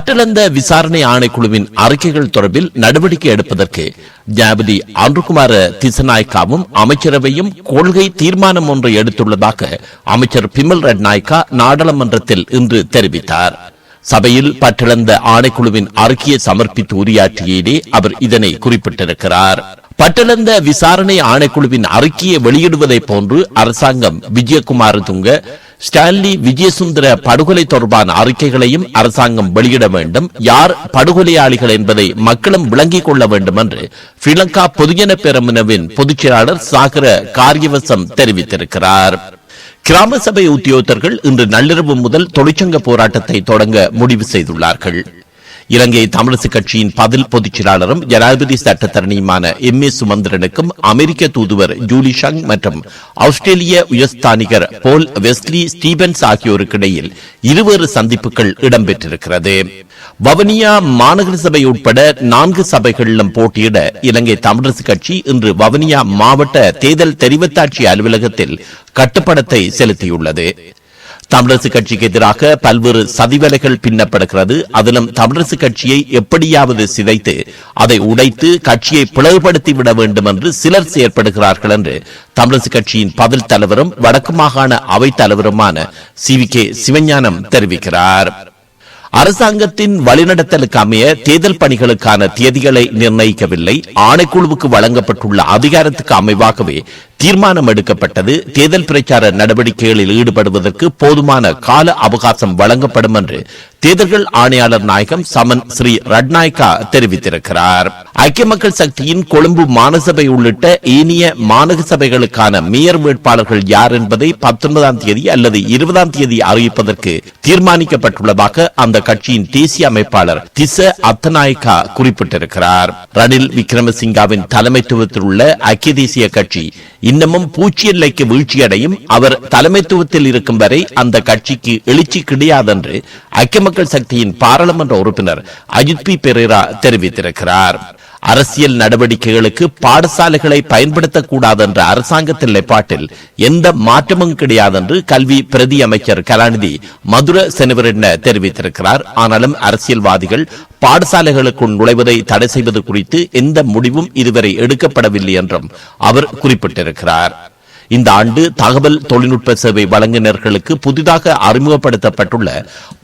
பட்டிழந்த விசாரணை ஆணைக்குழுவின் அறிக்கைகள் தொடர்பில் நடவடிக்கை எடுப்பதற்கு ஜனாபதி அன்றுகுமார திசநாயக்காவும் அமைச்சரவையும் கொள்கை தீர்மானம் ஒன்றை எடுத்துள்ளதாக அமைச்சர் பிமல் ரட்நாயக்கா நாடாளுமன்றத்தில் இன்று தெரிவித்தார். சபையில் பட்டிழந்த ஆணைக்குழுவின் அறிக்கையை சமர்ப்பித்து உரையாற்றியதே அவர் இதனை குறிப்பிட்டிருக்கிறார். பட்டலந்த விசாரணை ஆணைக்குழுவின் அறிக்கையை வெளியிடுவதை போன்று அரசாங்கம் விஜயகுமார் துங்க ஸ்டான்லி விஜயசுந்தர படுகொலை தொடர்பான அறிக்கைகளையும் அரசாங்கம் வெளியிட வேண்டும். யார் படுகொலையாளிகள் என்பதை மக்களும் விளங்கிக் கொள்ள வேண்டும் என்று ஸ்ரீலங்கா பொதுஜன பெரமுனவின் பொதுச் செயலாளர் சாகர காரியவசம் தெரிவித்திருக்கிறார். கிராம சபை உத்தியோகத்தர்கள் இன்று நள்ளிரவு முதல் தொழிற்சங்க போராட்டத்தை தொடங்க முடிவு செய்துள்ளார்கள். இலங்கை தமிழரசு கட்சியின் பதில் பொதுச் செயலாளரும் ஜனாதிபதி சட்டத்தரணியுமான எம். ஏ. சுமந்திரனுக்கும் அமெரிக்க தூதுவர் ஜூலி ஷங் மற்றும் ஆஸ்திரேலிய உயர்ஸ்தானிகர் போல் வெஸ்லி ஸ்டீபன்ஸ் ஆகியோருக்கு இடையில் இருவேறு சந்திப்புகள் இடம்பெற்றிருக்கிறது. வவனியா மாநகர சபை உட்பட நான்கு சபைகளிலும் போட்டியிட இலங்கை தமிழரசு கட்சி இன்று வவனியா மாவட்ட தேர்தல் தெரிவத்தாட்சி அலுவலகத்தில் கட்டுப்படத்தை செலுத்தியுள்ளது. தமிழரசு கட்சிக்கு எதிராக பல்வேறு சதிவேலைகள் பின்னப்படுகிறது. அதிலும் தமிழரசு கட்சியை எப்படியாவது சிதைத்து அதை உடைத்து கட்சியை பிளவுபடுத்தி விட வேண்டும் என்று சிலர் செயற்படுகிறார்கள் என்று தமிழரசு கட்சியின் பதில் தலைவரும் வடக்கு மாகாண அவைத் தலைவருமான சி வி கே சிவஞானம் தெரிவிக்கிறார். அரசாங்கத்தின் வழிநடத்தலுக்கு அமைய தேர்தல் பணிகளுக்கான தேதிகளை நிர்ணயிக்கவில்லை. ஆணைக்குழுவுக்கு வழங்கப்பட்டுள்ள அதிகாரத்துக்கு அமைவாகவே தீர்மானம் எடுக்கப்பட்டது. தேர்தல் பிரச்சார நடவடிக்கைகளில் ஈடுபடுவதற்கு போதுமான கால அவகாசம் வழங்கப்படும் என்று தேர்தல்கள் ஆணையாளர் நாயகம் சமன் ஸ்ரீ ரட்நாயக்கா தெரிவித்திருக்கிறார். ஐக்கிய மக்கள் சக்தியின் கொழும்பு மாநகசபை உள்ளிட்ட ஏனைய மாநகர சபைகளுக்கான மேயர் வேட்பாளர்கள் யார் என்பதை பத்தொன்பதாம் தேதி அல்லது இருபதாம் தேதி அறிவிப்பதற்கு தீர்மானிக்கப்பட்டுள்ளதாக அந்த கட்சியின் தேசிய அமைப்பாளர் திச அத்தநாயக்கா குறிப்பிட்டிருக்கிறார். ரணில் விக்ரமசிங்காவின் தலைமைத்துவத்தில் உள்ள ஐக்கிய தேசிய கட்சி இன்னமும் பூச்சி எல்லைக்கு வீழ்ச்சியடையும். அவர் தலைமைத்துவத்தில் இருக்கும் வரை அந்த கட்சிக்கு எழுச்சி கிடையாது என்று ஐக்கிய மக்கள் சக்தியின் பாராளுமன்ற உறுப்பினர் அஜித் பி. பெரேரா தெரிவித்திருக்கிறார். அரசியல் நடவடிக்கைகளுக்கு பாடசாலைகளை பயன்படுத்தக்கூடாது என்ற அரசாங்கத்தின் நிலைப்பாட்டில் எந்த மாற்றமும் கிடையாது என்று கல்வி பிரதி அமைச்சர் கலாநிதி மதுர செனவரென்ன தெரிவித்திருக்கிறார். ஆனாலும் அரசியல்வாதிகள் பாடசாலைகளுக்குள் நுழைவதை தடை செய்வது குறித்து எந்த முடிவும் இதுவரை எடுக்கப்படவில்லை என்றும் அவர் குறிப்பிட்டிருக்கிறார். இந்த ஆண்டு தகவல் தொழில்நுட்ப சேவை வழங்குநர்களுக்கு புதிதாக அறிமுகப்படுத்தப்பட்டுள்ள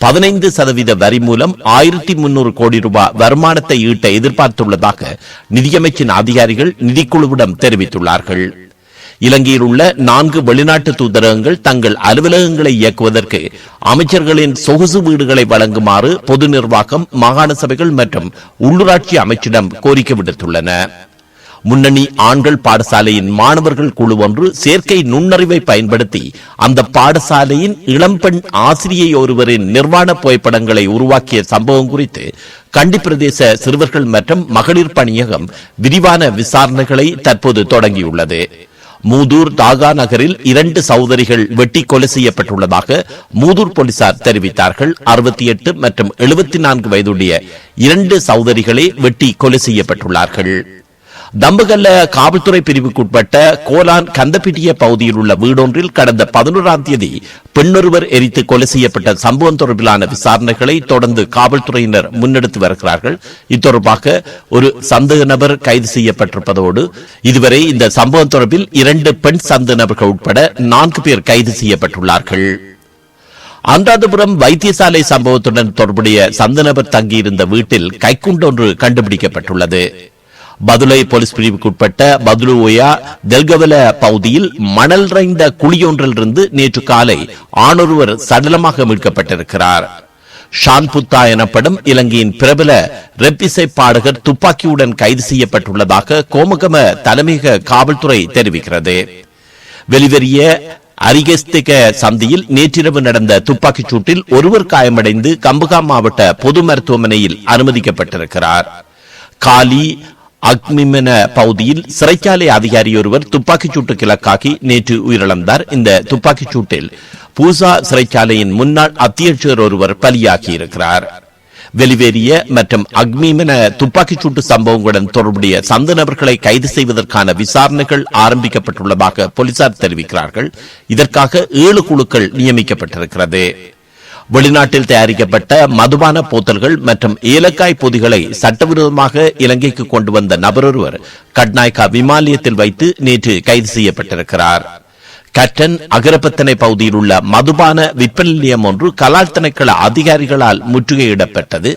பதினைந்து சதவீத வரி மூலம் ஆயிரத்தி முன்னூறு கோடி ரூபாய் வருமானத்தை ஈட்ட எதிர்பார்த்துள்ளதாக நிதியமைச்சின் அதிகாரிகள் நிதிக்குழுவிடம் தெரிவித்துள்ளார்கள். இலங்கையில் உள்ள நான்கு வெளிநாட்டு தூதரகங்கள் தங்கள் அலுவலகங்களை இயக்குவதற்கு அமைச்சர்களின் சொகுசு வீடுகளை வழங்குமாறு பொது நிர்வாகம் மாகாண சபைகள் மற்றும் உள்ளூராட்சி அமைச்சிடம் கோரிக்கை விடுத்துள்ளன. முன்னணி ஆண்கள் பாடசாலையின் மாணவர்கள் குழு ஒன்று செயற்கை நுண்ணறிவை பயன்படுத்தி அந்த பாடசாலையின் இளம்பெண் ஆசிரியை ஒருவரின் நிர்வாண புகைப்படங்களை உருவாக்கிய சம்பவம் குறித்து கண்டி பிரதேச சிறுவர்கள் மற்றும் மகளிர் பணியகம் விரிவான விசாரணைகளை தற்போது தொடங்கியுள்ளது. மூதூர் தாகா நகரில் இரண்டு சகோதரிகள் வெட்டி கொலை செய்யப்பட்டுள்ளதாக மூதூர் போலீசார் தெரிவித்தார்கள். அறுபத்தி எட்டு மற்றும் எழுபத்தி நான்கு வயதுடைய இரண்டு சகோதரிகளே வெட்டி கொலை செய்யப்பட்டுள்ளார்கள். தம்பகல்ல காவல்துறை பிரிவுக்குட்பட்ட கோலான் கந்தப்பிட்டிய பகுதியில் உள்ள வீடொன்றில் கடந்த பதினோராம் தேதி பெண்ணொருவர் எரித்து கொலை செய்யப்பட்ட சம்பவம் தொடர்பிலான விசாரணைகளை தொடர்ந்து காவல்துறையினர் முன்னெடுத்து வருகிறார்கள். இத்தொடர்பாக ஒரு சந்தேக நபர் கைது செய்யப்பட்டிருப்பதோடு இதுவரை இந்த சம்பவம் தொடர்பில் இரண்டு பெண் சந்தேக நபர்கள் உட்பட நான்கு பேர் கைது செய்யப்பட்டுள்ளார்கள். அனுராதபுரம் வைத்தியசாலை சம்பவத்துடன் தொடர்புடைய சந்தனபர் தங்கியிருந்த வீட்டில் கைக்குண்டொன்று கண்டுபிடிக்கப்பட்டுள்ளது. பதுலை போலீஸ் பிரிவுக்குட்பட்ட பதுலுவோயா தெல்கவல பகுதியில் மணல் நிறைந்த குழியொன்றிலிருந்து நேற்று காலை ஆணொருவர் சடலமாக மீட்கப்பட்டிருக்கிறார். ஷான்புத்தா எனப்படும் இலங்கையின் பிரபல ரெப்பிசை பாடகர் துப்பாக்கியுடன் கைது செய்யப்பட்டுள்ளதாக கோமகம தலைமையக காவல்துறை தெரிவிக்கிறது. வெளிவரிய அரிகஸ்திக சந்தியில் நேற்றிரவு நடந்த துப்பாக்கிச் சூட்டில் ஒருவர் காயமடைந்து கம்புகா மாவட்ட பொது மருத்துவமனையில் அனுமதிக்கப்பட்டிருக்கிறார். காலி அக்மிமென பகுதியில் சிறைச்சாலை அதிகாரி ஒருவர் துப்பாக்கிச் சூட்டு கிழக்காகி நேற்று உயிரிழந்தார். இந்த துப்பாக்கிச் சூட்டில் பூசா சிறைச்சாலையின் முன்னாள் அத்தியட்சர் ஒருவர் பலியாகியிருக்கிறார். வெளிவேறிய மற்றும் அக்மிமென துப்பாக்கிச் சூட்டு சம்பவங்களுடன் தொடர்புடைய சந்த நபர்களை கைது செய்வதற்கான விசாரணைகள் ஆரம்பிக்கப்பட்டுள்ளதாக போலீசார் தெரிவிக்கிறார்கள். இதற்காக ஏழு குழுக்கள் நியமிக்கப்பட்டிருக்கிறது. வெளிநாட்டில் தயாரிக்கப்பட்ட மதுபான போத்தல்கள் மற்றும் ஏலக்காய் பொதிகளை சட்டவிரோதமாக இலங்கைக்கு கொண்டு வந்த நபர் ஒருவர் கட்நாயக்கா விமானியத்தில் வைத்து நேற்று கைது செய்யப்பட்டிருக்கிறார். கட்டன் அகரப்பத்தனை பகுதியில் உள்ள மதுபான விற்பனை நிலையம் ஒன்று கலால் திணைக்கள அதிகாரிகளால் முற்றுகையிடப்பட்டது.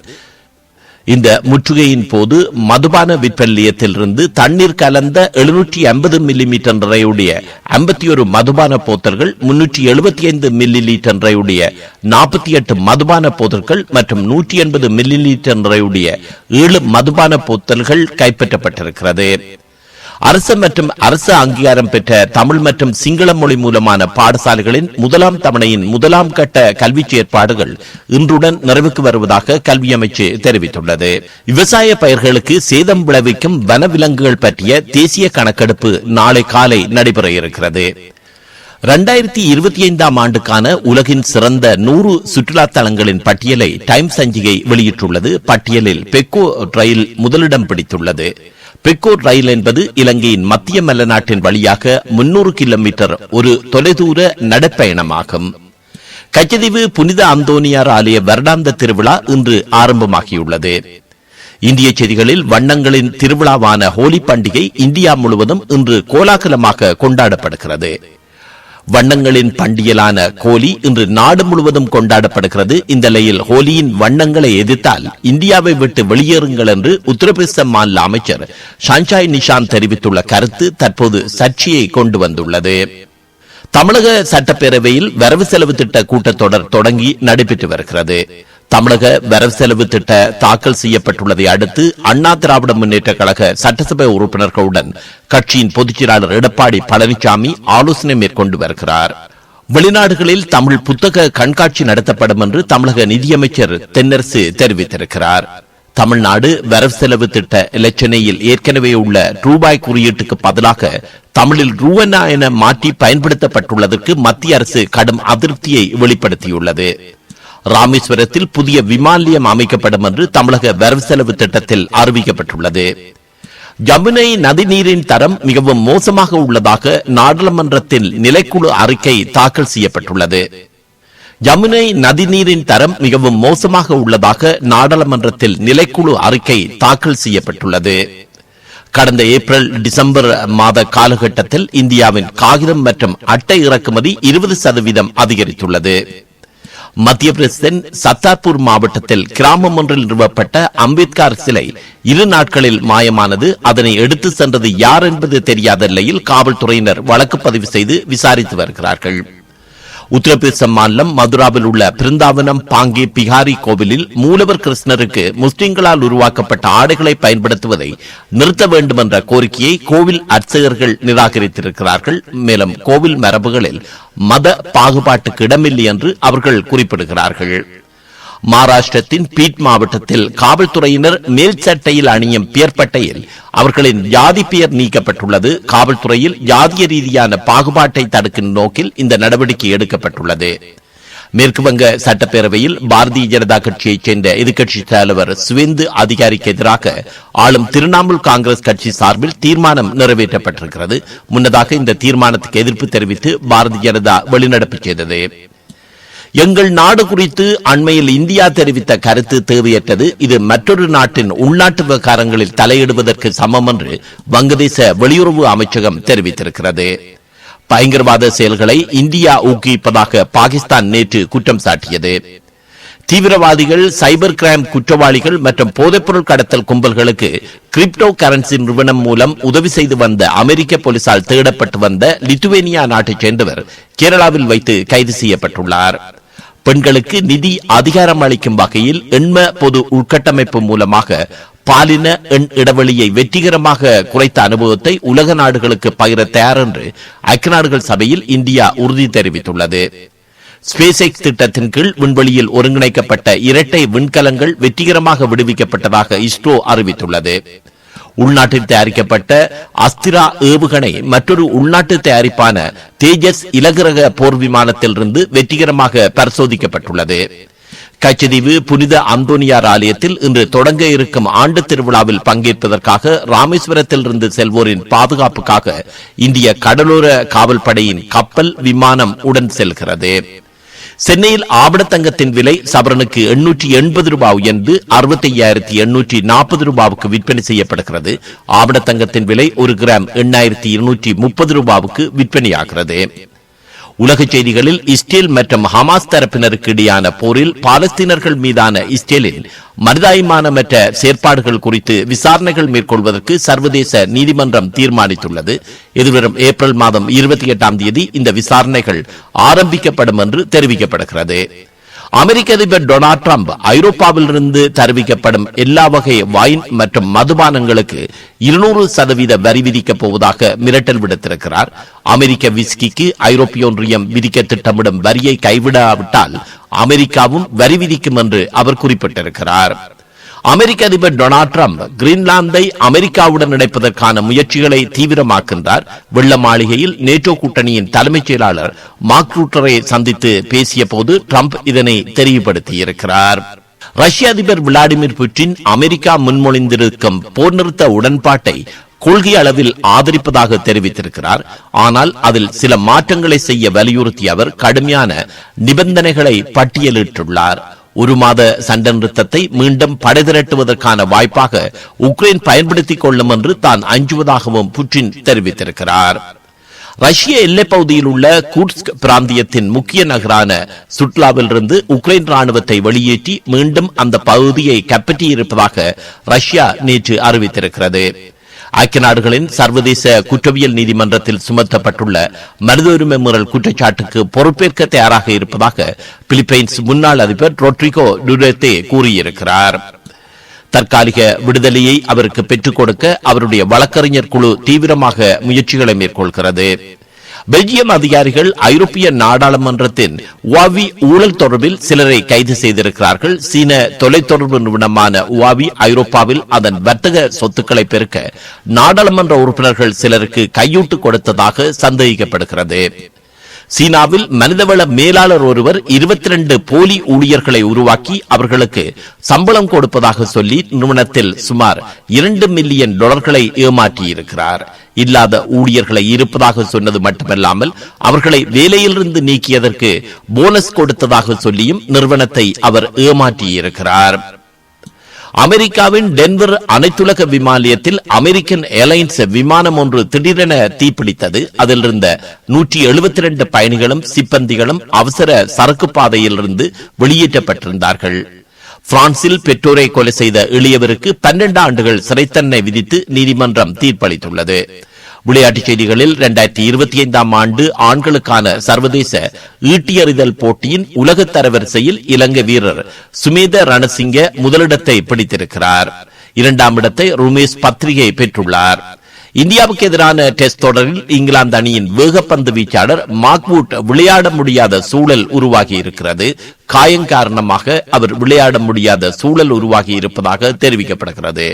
இந்த முற்றுகையின் போது மதுபான விற்பல்லியத்திலிருந்து தண்ணீர் கலந்த எழுநூற்றி ஐம்பது மில்லி மீட்டர் நிறையுடைய ஐம்பத்தி ஒரு மதுபான போத்தல்கள் முன்னூற்றி எழுபத்தி ஐந்து மில்லி லிட்டர் நிறையுடைய நாற்பத்தி எட்டு மதுபான போத்தல்கள் மற்றும் நூற்றி எண்பது மில்லி லீட்டர் நிறையுடைய ஏழு மதுபான போத்தல்கள் கைப்பற்றப்பட்டிருக்கிறது. அரசு மற்றும் அரசு அங்கீகாரம் பெற்ற தமிழ் மற்றும் சிங்கள மொழி மூலமான பாடசாலைகளின் முதலாம் தவணையின் முதலாம் கட்ட கல்வி செயற்பாடுகள் இன்றுடன் நிறைவுக்கு வருவதாக கல்வி அமைச்சு தெரிவித்துள்ளது. விவசாய பயிர்களுக்கு சேதம் விளைவிக்கும் வனவிலங்குகள் பற்றிய தேசிய கணக்கெடுப்பு நாளை காலை நடைபெற இருக்கிறது. இரண்டாயிரத்தி இருபத்தி ஐந்தாம் ஆண்டுக்கான உலகின் சிறந்த நூறு சுற்றுலா தலங்களின் பட்டியலை டைம் சஞ்சிகை வெளியிட்டுள்ளது. பட்டியலில் பெக்கோ ரயில் முதலிடம் பிடித்துள்ளது. பெக்கோ ரயில் என்பது இலங்கையின் மத்திய மலைநாட்டின் வழியாக முன்னூறு கிலோமீட்டர் ஒரு தொலைதூர நடைப்பயணமாகும். கச்சதீவு புனித அந்தோனியார் ஆலய வருடாந்த திருவிழா இன்று ஆரம்பமாகியுள்ளது. இந்திய செய்திகளில் வண்ணங்களின் திருவிழாவான ஹோலி பண்டிகை இந்தியா முழுவதும் இன்று கோலாகலமாக கொண்டாடப்படுகிறது. வண்ணங்களின் பண்டியலான ஹோலி இன்று நாடு முழுவதும் கொண்டாடப்படுகிறது. இந்த நிலையில் ஹோலியின் வண்ணங்களை எதிர்த்தால் இந்தியாவை விட்டு வெளியேறுங்கள் என்று உத்தரப்பிரதேச மாநில அமைச்சர் ஷான்ஷாய் நிஷாந்த் தெரிவித்துள்ள கருத்து தற்போது சர்ச்சையை கொண்டு வந்துள்ளது. தமிழக சட்டப்பேரவையில் வரவு செலவு திட்ட கூட்டத்தொடர் தொடங்கி நடைபெற்று வருகிறது. தமிழக வரவு செலவு திட்ட தாக்கல் செய்யப்பட்டுள்ளதை அடுத்து அண்ணா திராவிட முன்னேற்ற கழக சட்டசபை உறுப்பினர்களுடன் கட்சியின் பொதுச்செயலாளர் எடப்பாடி பழனிசாமி ஆலோசனை மேற்கொண்டு வருகிறார். வெளிநாடுகளில் தமிழ் புத்தக கண்காட்சி நடத்தப்படும் என்று தமிழக நிதியமைச்சர் தென்னரசு தெரிவித்திருக்கிறார். தமிழ்நாடு வரவு செலவு திட்ட இலச்சினையில் ஏற்கனவே உள்ள ரூபாய் குறியீட்டுக்கு பதிலாக தமிழில் ரூவனா என மாற்றி பயன்படுத்தப்பட்டுள்ளதற்கு மத்திய அரசு கடும் அதிருப்தியை வெளிப்படுத்தியுள்ளது. ராமேஸ்வரத்தில் புதிய விமானியம் அமைக்கப்படும் என்று தமிழக வரவு செலவு திட்டத்தில் அறிவிக்கப்பட்டுள்ளது. ஜமுனை நதிநீரின் தரம் மிகவும் மோசமாக உள்ளதாக நாடாளுமன்றத்தில் நிலைக்குழு அறிக்கை தாக்கல் செய்யப்பட்டுள்ளது. ஜமுனை நதிநீரின் தரம் மிகவும் மோசமாக உள்ளதாக நாடாளுமன்றத்தில் நிலைக்குழு அறிக்கை தாக்கல் செய்யப்பட்டுள்ளது. கடந்த ஏப்ரல் டிசம்பர் மாத காலகட்டத்தில் இந்தியாவின் காகிதம் மற்றும் அட்டை இறக்குமதி இருபது சதவீதம் அதிகரித்துள்ளது. மத்திய பிரதேசத்தின் சத்தார்பூர் மாவட்டத்தில் கிராமம் ஒன்றில் நிறுவப்பட்ட அம்பேத்கர் சிலை இரு நாட்களில் மாயமானது. அதனை எடுத்து சென்றது யார் என்பது தெரியாத நிலையில் காவல்துறையினர் வழக்கு பதிவு செய்து விசாரித்து வருகிறார்கள். உத்தரப்பிரதேச மாநிலம் மதுராவில் உள்ள பிருந்தாவனம் பாங்கே பிகாரி கோவிலில் மூலவர் கிருஷ்ணருக்கு முஸ்லிம்களால் உருவாக்கப்பட்ட ஆடைகளை பயன்படுத்துவதை நிறுத்த வேண்டும் என்ற கோரிக்கையை கோவில் அர்ச்சகர்கள் நிராகரித்திருக்கிறார்கள். மேலும் கோவில் மரபுகளில் மத பாகுபாட்டுக்கு இடமில்லை என்று அவர்கள் குறிப்பிடுகிறார்கள். மகாராஷ்டிரத்தின் பீட் மாவட்டத்தில் காவல்துறையினர் மேல் சட்டையில் அணியும் பியற்பட்டையில் அவர்களின் ஜாதி பெயர் நீக்கப்பட்டுள்ளது. காவல்துறையில் ஜாதிய ரீதியான பாகுபாட்டை தடுக்கும் நோக்கில் இந்த நடவடிக்கை எடுக்கப்பட்டுள்ளது. மேற்கு வங்க சட்டப்பேரவையில் பாரதிய ஜனதா கட்சியைச் சேர்ந்த எதிர்க்கட்சி தலைவர் சுவேந்து அதிகாரிக்கு எதிராக ஆளும் திரிணாமுல் காங்கிரஸ் கட்சி சார்பில் தீர்மானம் நிறைவேற்றப்பட்டிருக்கிறது. முன்னதாக இந்த தீர்மானத்துக்கு எதிர்ப்பு தெரிவித்து பாரதிய ஜனதா வெளிநடப்பு செய்தது. எங்கள் நாடு குறித்து அண்மையில் இந்தியா தெரிவித்த கருத்து தேவையற்றது. இது மற்றொரு நாட்டின் உள்நாட்டு விவகாரங்களில் தலையிடுவதற்கு சமம் என்று வங்கதேச வெளியுறவு அமைச்சகம் தெரிவித்திருக்கிறது. பயங்கரவாத செயல்களை இந்தியா ஊக்குவிப்பதாக பாகிஸ்தான் நேற்று குற்றம் சாட்டியது. தீவிரவாதிகள் சைபர் கிரைம் குற்றவாளிகள் மற்றும் போதைப்பொருள் கடத்தல் கும்பல்களுக்கு கிரிப்டோ கரன்சி நிறுவனம் மூலம் உதவி செய்து வந்த அமெரிக்க போலீசால் தேடப்பட்டு வந்த லித்துவேனியா நாட்டைச் சேர்ந்தவர் கேரளாவில் வைத்து கைது செய்யப்பட்டுள்ளார். பெண்களுக்கு நிதி அதிகாரம் அளிக்கும் வகையில் எண்ம பொது உள்கட்டமைப்பு மூலமாக பாலின எண் இடைவெளியை வெற்றிகரமாக குறைத்த அனுபவத்தை உலக நாடுகளுக்கு பகிர தயார் என்று ஐக்கிய நாடுகள் சபையில் இந்தியா உறுதி தெரிவித்துள்ளது. ஸ்பேஸ் திட்டத்தின் கீழ் விண்வெளியில் ஒருங்கிணைக்கப்பட்ட இரட்டை விண்கலங்கள் வெற்றிகரமாக விடுவிக்கப்பட்டதாக இஸ்ரோ அறிவித்துள்ளது. உள்நாட்டில் தயாரிக்கப்பட்ட அஸ்திரா ஏவுகணை மற்றொரு உள்நாட்டு தயாரிப்பான தேஜஸ் இலகுரக போர் விமானத்திலிருந்து வெற்றிகரமாக பரிசோதிக்கப்பட்டுள்ளது. கச்சதீவு புனித அந்தோனியார் ஆலயத்தில் இன்று தொடங்க இருக்கும் ஆண்டு திருவிழாவில் பங்கேற்பதற்காக ராமேஸ்வரத்தில் இருந்து செல்வோரின் பாதுகாப்புக்காக இந்திய கடலோர காவல் படையின் கப்பல் விமானம் உடன் செல்கிறது. சென்னையில் ஆபணத்தங்கத்தின் விலை சவரனுக்கு எண்ணூற்றி எண்பது ரூபாய் உயர்ந்து அறுபத்தி ஐயாயிரத்தி எண்ணூற்றி நாற்பது ரூபாவுக்கு விற்பனை செய்யப்படுகிறது. ஆபணத்தங்கத்தின் விலை ஒரு கிராம் எண்ணாயிரத்தி இருநூற்றி முப்பது ரூபாவுக்கு விற்பனையாகிறது. உலக செய்திகளில் இஸ்ரேல் மற்றும் ஹமாஸ் தரப்பினருக்கு இடையான போரில் பாலஸ்தீனர்கள் மீதான இஸ்ரேலின் மனிதாயமானமற்ற செயற்பாடுகள் குறித்து விசாரணைகள் மேற்கொள்வதற்கு சர்வதேச நீதிமன்றம் தீர்மானித்துள்ளது. எதிர்வரும் ஏப்ரல் மாதம் இருபத்தி எட்டாம் தேதி இந்த விசாரணைகள் ஆரம்பிக்கப்படும் என்று தெரிவிக்கப்படுகிறது. அமெரிக்க அதிபர் டொனால்ட் ட்ரம்ப் ஐரோப்பாவிலிருந்து தெரிவிக்கப்படும் எல்லா வகை வைன் மற்றும் மதுபானங்களுக்கு இருநூறு சதவீத வரி விதிக்கப் போவதாக மிரட்டல் விடுத்திருக்கிறார். அமெரிக்க விஸ்கிக்கு ஐரோப்பிய ஒன்றியம் விதிக்க திட்டமிடும் வரியை கைவிடாவிட்டால் அமெரிக்காவும் வரி விதிக்கும் என்று அவர் குறிப்பிட்டிருக்கிறார். அமெரிக்க அதிபர் டொனால்ட் ட்ரம்ப் கிரீன்லாந்தை அமெரிக்காவுடன் இணைப்பதற்கான முயற்சிகளை தீவிரமாக்கின்றார் வெள்ள மாளிகையில் நேட்டோ கூட்டணியின் தலைமைச் செயலாளர் மார்க் ரூட்டரை சந்தித்து பேசிய போது ட்ரம்ப் இதனை தெளிவுபடுத்தியிருக்கிறார் ரஷ்ய அதிபர் விளாடிமிர் புட்டின் அமெரிக்கா முன்மொழிந்திருக்கும் போர் நிறுத்த உடன்பாட்டை கொள்கை அளவில் ஆதரிப்பதாக தெரிவித்திருக்கிறார். ஆனால் அதில் சில மாற்றங்களை செய்ய வலியுறுத்திய அவர் கடுமையான நிபந்தனைகளை பட்டியலிட்டுள்ளார். ஒரு மாத சண்டை நிறுத்தத்தை மீண்டும் படை திரட்டுவதற்கான வாய்ப்பாக உக்ரைன் பயன்படுத்திக் கொள்ளும் என்று தான் அஞ்சுவதாகவும் புட்டின் தெரிவித்திருக்கிறார். ரஷ்ய எல்லைப் பகுதியில் உள்ள கூட்ஸ்க் பிராந்தியத்தின் முக்கிய நகரான சுட்லாவிலிருந்து உக்ரைன் ராணுவத்தை வெளியேற்றி மீண்டும் அந்த பகுதியை கைப்பற்றியிருப்பதாக ரஷ்யா நேற்று அறிவித்திருக்கிறது. ஐக்கிய நாடுகளின் சர்வதேச குற்றவியல் நீதிமன்றத்தில் சுமத்தப்பட்டுள்ள மனித உரிமை மீறல் குற்றச்சாட்டுக்கு பொறுப்பேற்க தயாராக இருப்பதாக பிலிப்பைன்ஸ் முன்னாள் அதிபர் ரொட்ரிகோ டுரேத்தே கூறியிருக்கிறார். தற்காலிக விடுதலையை அவருக்கு பெற்றுக் கொடுக்க அவருடைய வழக்கறிஞர் குழு தீவிரமாக முயற்சிகளை மேற்கொள்கிறது. பெல்ஜியம் அதிகாரிகள் ஐரோப்பிய நாடாளுமன்றத்தின் வாவி ஊழல் தொடர்பில் சிலரை கைது செய்திருக்கிறார்கள். சீன தொலைத்தொடர்பு நிறுவனமான வாவி ஐரோப்பாவில் அதன் வர்த்தக சொத்துக்களை பெருக்க நாடாளுமன்ற உறுப்பினர்கள் சிலருக்கு கையூட்டு கொடுத்ததாக சந்தேகிக்கப்படுகிறது. சீனாவில் மனிதவள மேலாளர் ஒருவர் இருபத்தி ரெண்டு போலி ஊழியர்களை உருவாக்கி அவர்களுக்கு சம்பளம் கொடுப்பதாக சொல்லி நிறுவனத்தில் சுமார் இரண்டு மில்லியன் டாலர்களை ஏமாற்றியிருக்கிறார். இல்லாத ஊழியர்களை இருப்பதாக சொன்னது மட்டுமல்லாமல் அவர்களை வேலையிலிருந்து நீக்கியதற்கு போனஸ் கொடுத்ததாக சொல்லியும் நிறுவனத்தை அவர் ஏமாற்றியிருக்கிறார். அமெரிக்காவின் டென்வர் அனைத்துலக விமான அமெரிக்கன் ஏர்லைன்ஸ் விமானம் ஒன்று திடீரென தீப்பிடித்தது. அதில் இருந்த நூற்றி எழுபத்தி ரெண்டு பயணிகளும் சிப்பந்திகளும் அவசர சரக்கு பாதையிலிருந்து வெளியேற்றப்பட்டிருந்தார்கள். பிரான்சில் பெற்றோரை கொலை செய்த எளியவருக்கு பன்னெண்டு ஆண்டுகள் சிறைத்தன்னை விதித்து நீதிமன்றம் தீர்ப்பளித்துள்ளது. விளையாட்டுச் செய்திகளில் இரண்டாயிரத்தி இருபத்தி ஐந்தாம் ஆண்டு ஆண்களுக்கான சர்வதேச ஈட்டியறிதல் போட்டியின் உலக தரவரிசையில் இலங்கை வீரர் சுமேத ரணசிங்க முதலிடத்தை பிடித்திருக்கிறார். இரண்டாம் இடத்தை ருமேஷ் பத்ரிகை பெற்றுள்ளார். இந்தியாவுக்கு எதிரான டெஸ்ட் தொடரில் இங்கிலாந்து அணியின் வேகப்பந்து வீச்சாளர் மாக்வுட் விளையாட முடியாத சூழல் உருவாகி இருக்கிறது. காயம் காரணமாக அவர் விளையாட முடியாத சூழல் உருவாகி இருப்பதாக தெரிவிக்கப்படுகிறது.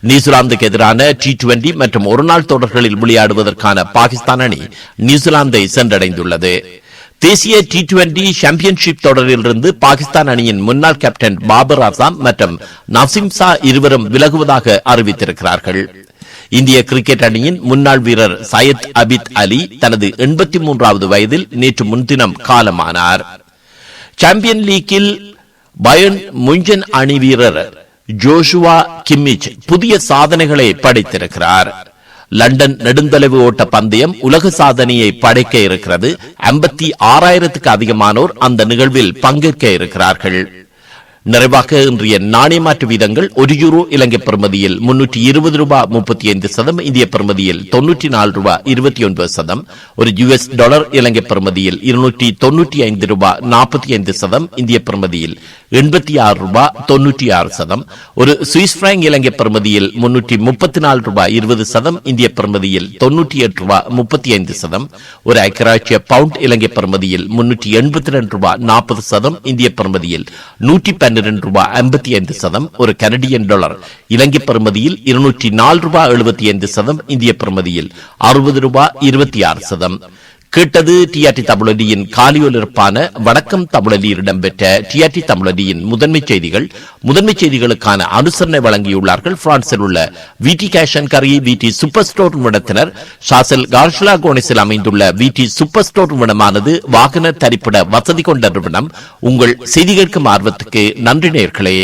நியூசிலாந்துக்கு எதிரான டி டுவெண்டி மற்றும் ஒருநாள் தொடர்களில் விளையாடுவதற்கான பாகிஸ்தான் அணி நியூசிலாந்தை சென்றடைந்துள்ளது. தேசிய டி டுவெண்டி சாம்பியன்ஷிப் தொடரிலிருந்து பாகிஸ்தான் அணியின் முன்னாள் கேப்டன் பாபர் ஆசாம் மற்றும் நசீம் சா இருவரும் விலகுவதாக அறிவித்திருக்கிறார்கள். இந்திய கிரிக்கெட் அணியின் முன்னாள் வீரர் சையத் அபித் அலி தனது எண்பத்தி மூன்றாவது வயதில் நேற்று முன்தினம் காலமானார். சாம்பியன் லீக்கில் பயன் முஞ்சன் அணி வீரர் ஜோஷுவா கிம்மிச் புதிய சாதனைகளை படைத்திருக்கிறார். லண்டன் நெடுந்தொலைவு ஓட்ட பந்தயம் உலக சாதனையை படைக்க இருக்கிறது. ஐம்பத்தி ஆறாயிரத்துக்கு அதிகமானோர் அந்த நிகழ்வில் பங்கேற்க இருக்கிறார்கள். நிறைவாக இன்றைய நாணய மாற்று வீதங்கள் ஒரு யூரோ இலங்கை பெறுமதியில் முன்னூற்றி இருபது ரூபாய் முப்பத்தி ஐந்து சதம் இந்திய பெறுமதியில் தொன்னூற்றி நாலு ரூபாய் இருபத்தி ஒன்பது சதம் ஒரு யுஎஸ் டாலர் இலங்கை பெறுமதியில் இருநூற்றி தொன்னூற்றி ஐந்து ரூபாய் நாற்பத்தி ஐந்து சதம் இந்திய பெறுமதியில் எண்பத்தி ஆறு ரூபாய் தொன்னூற்றி ஆறு சதம் ஒரு சுவிஸ் பிராங்க் இலங்கை பெறுமதியில் முன்னூற்றி முப்பத்தி நாலு ரூபாய் இருபது சதம் இந்திய பெறுமதியில் தொன்னூற்றி எட்டு ரூபாய் முப்பத்தி ஐந்து சதம் ஒரு ஐக்கியராட்சிய பவுண்ட் இலங்கை பெறுமதியில் முன்னூற்றி எண்பத்தி ரெண்டு ரூபாய் நாற்பது சதம் இந்திய பெறுமதியில் நூற்றி பன்னிரண்டு ரூபாய் ஐம்பத்தி ஐந்து சதம் ஒரு கனடியன் டாலர் இலங்கை பெறுமதியில் இருநூற்றி நாலு ரூபாய் எழுபத்தி ஐந்து சதம் இந்திய பெறுமதியில் அறுபது ரூபாய் இருபத்தி ஆறு சதம். கேட்டது டிஆர்டி தமிழடியின் காலியொலிருப்பான வணக்கம் தமிழடியில் இடம்பெற்ற டிஆர்டி தமிழடியின் முதன்மை செய்திகள். முதன்மை செய்திகளுக்கான அனுசரணை வழங்கியுள்ளார்கள். பிரான்சில் உள்ள விடி கேஷன் கரி விடி சூப்பர் ஸ்டோர் நிறுவனத்தினர். ஷாசல் கார்ஷலா கோனிஸில் அமைந்துள்ள விடி சூப்பர் ஸ்டோர் நிறுவனமானது வாகன தரிப்பிட வசதி கொண்ட நிறுவனம். உங்கள் செய்தி கேட்கும் ஆர்வத்துக்கு நன்றி நேர்களே.